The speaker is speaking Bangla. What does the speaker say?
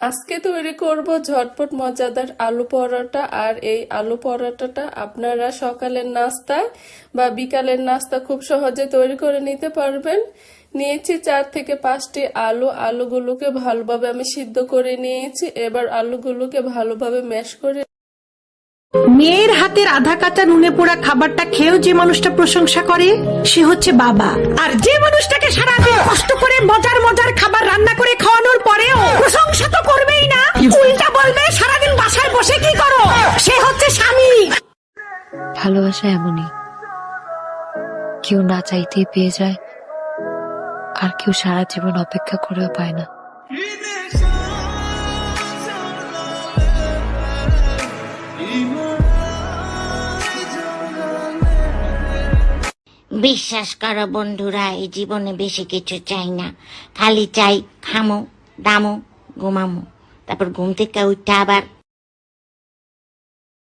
আজকে তৈরি করব ঝটপট মজাদার আলু পরোটা, আর এই আলু পরোটাটা আপনারা সকালের নাস্তায় বা বিকালের নাস্তা খুব সহজে তৈরি করে নিতে পারবেন। নিয়েছি চার থেকে পাঁচটি আলু। আলুগুলোকে ভালোভাবে আমি সিদ্ধ করে নিয়েছি। এবার আলুগুলোকে ভালোভাবে ম্যাশ করে মেয়ের হাতের আধা কাঁচা নুনে পোড়া খাবারটা খেয়েও যে মানুষটা প্রশংসা করে, সে হচ্ছে বাবা। আর যে মানুষটাকে সারা বাসায় বসে কি করো? সে হচ্ছে স্বামী। ভালোবাসা এমনই। কেউ না চাইতেই পেয়ে যায় আর কেউ সারা জীবন অপেক্ষা করেও পায় না। বিশ্বাস করো বন্ধুরা এই জীবনে বেশি কিছু চাই না। খালি চাই খামো দামো ঘুমামো। তারপর ঘুম থেকে উঠে আবার